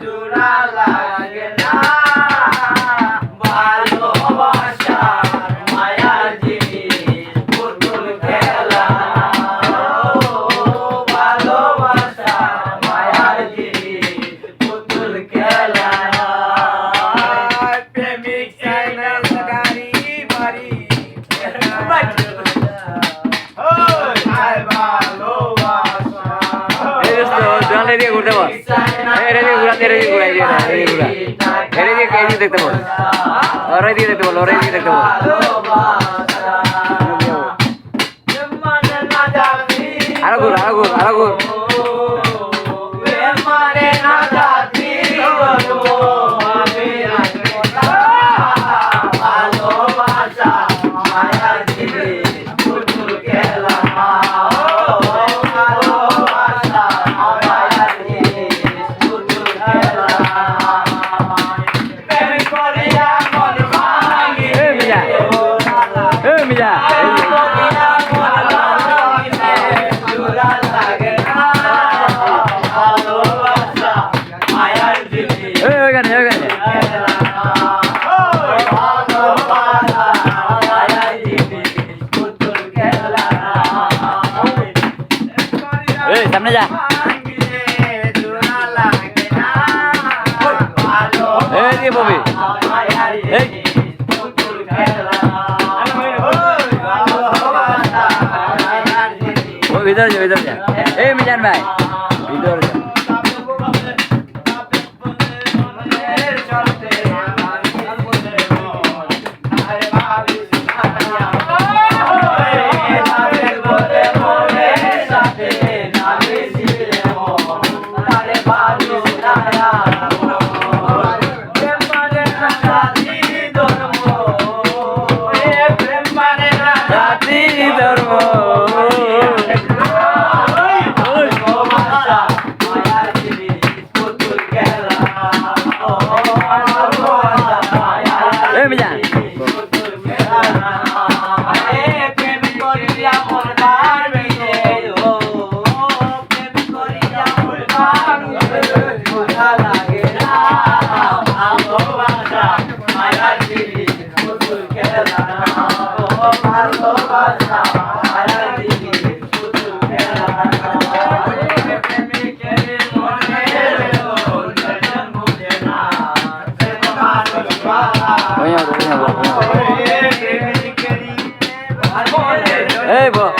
জোড়া লাগে না। ভালোবাসা মায়ার জিনিস পুতুল খেলা। ভালোবাসা মায়ার জিনিস পুতুল খেলা। প্রেমিক গাড়ি বাড়ি দোস্ত জল এদিকে ঘুরতে বল এই রেদি ঘুরাতে ঘুরাই দিয়ে ঘুরা এদিকে এই দেখতে বল ওর এদিকে দেখতে বল ওর এদিকে দেখতে বল আরও ঘুর আরও ঘুর আরও ঘুর। ওইখানে সামনে যা। এই দিয়ে ববি এই ভিতরে ভিতরে এই মিজান ভাই। ভিতরে Hey, boy.